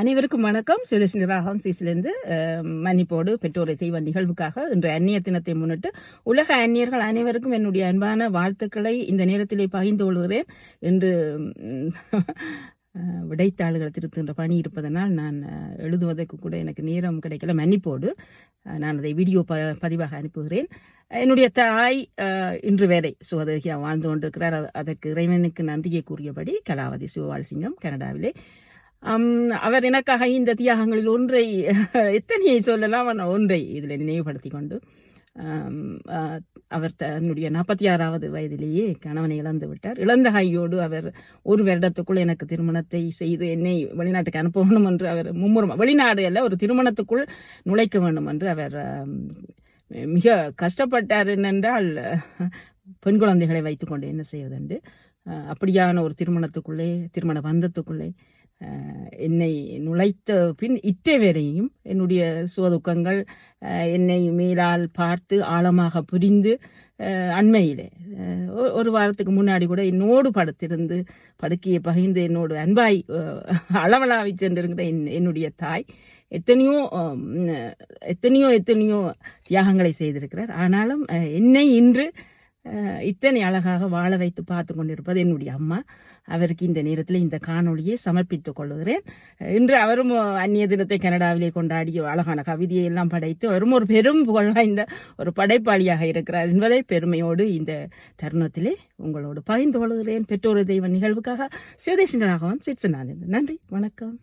அனைவருக்கும் வணக்கம். சுதேஷ் நிர்வாகம் சுவிஸ்லேருந்து மன்னிப்போடு பெற்றோரை செய்வ நிகழ்வுக்காக இன்று அந்நிய தினத்தை முன்னிட்டு உலக அந்நியர்கள் அனைவருக்கும் என்னுடைய அன்பான வாழ்த்துக்களை இந்த நேரத்திலே பகிர்ந்து கொள்கிறேன். இன்று விடைத்தாள்கள் திருத்துகின்ற பணி இருப்பதனால் நான் எழுதுவதற்கு கூட எனக்கு நேரம் கிடைக்கல. மன்னிப்போடு நான் அதை வீடியோ ப பதிவாக அனுப்புகிறேன். என்னுடைய தாய் இன்று வேலை சுகதேகியாக வாழ்ந்து கொண்டிருக்கிறார். அதற்கு இறைவனுக்கு நன்றியை கூறியபடி கலாவதி சிவபால் சிங்கம் கனடாவிலே அவர் எனக்காக இந்த தியாகங்களில் ஒன்றை எத்தனையை சொல்லலாம்? ஆனால் ஒன்றை இதில் நினைவுபடுத்தி கொண்டு அவர் தன்னுடைய நாற்பத்தி ஆறாவது வயதிலேயே கணவனை இழந்து விட்டார். இழந்த கையோடு அவர் ஒரு வருடத்துக்குள் எனக்கு திருமணத்தை செய்து என்னை வெளிநாட்டுக்கு அனுப்ப வேண்டும் என்று அவர் மும்முரம் வெளிநாடு அல்ல ஒரு திருமணத்துக்குள் நுழைக்க வேண்டும் என்று அவர் மிக கஷ்டப்பட்டார். என்னென்றால் பெண் குழந்தைகளை வைத்துக்கொண்டு என்ன செய்வதென்று அப்படியான ஒரு திருமணத்துக்குள்ளே திருமண பந்தத்துக்குள்ளே என்னை நுழைத்த பின் இற்றை வரையும் என்னுடைய சுவதுக்கங்கள் என்னை மேலால் பார்த்து ஆழமாக புரிந்து அண்மையிலே ஒரு வாரத்துக்கு முன்னாடி கூட என்னோடு படுத்திருந்து படுக்கையை பகிர்ந்து என்னோடு அன்பாய் அளவலாவி சென்றிருக்கிற என் என்னுடைய தாய் எத்தனையோ எத்தனையோ எத்தனையோ தியாகங்களை செய்திருக்கிறார். ஆனாலும் என்னை இன்று இத்தனை அழகாக வாழ வைத்து பார்த்து கொண்டிருப்பது என்னுடைய அம்மா. அவருக்கு இந்த நேரத்தில் இந்த காணொளியை சமர்ப்பித்துக் கொள்கிறேன். இன்று அவரும் அந்நிய தினத்தை கனடாவிலே கொண்டாடி அழகான கவிதையை எல்லாம் படைத்து அவரும் ஒரு பெரும் புகழ் வாய்ந்த ஒரு படைப்பாளியாக இருக்கிறார் என்பதை பெருமையோடு இந்த தருணத்திலே உங்களோடு பகிர்ந்து கொள்கிறேன். பெற்றோர் தெய்வ நிகழ்வுக்காக சிவதேசன் ராகவன் சிட்சநாதன் நன்றி வணக்கம்.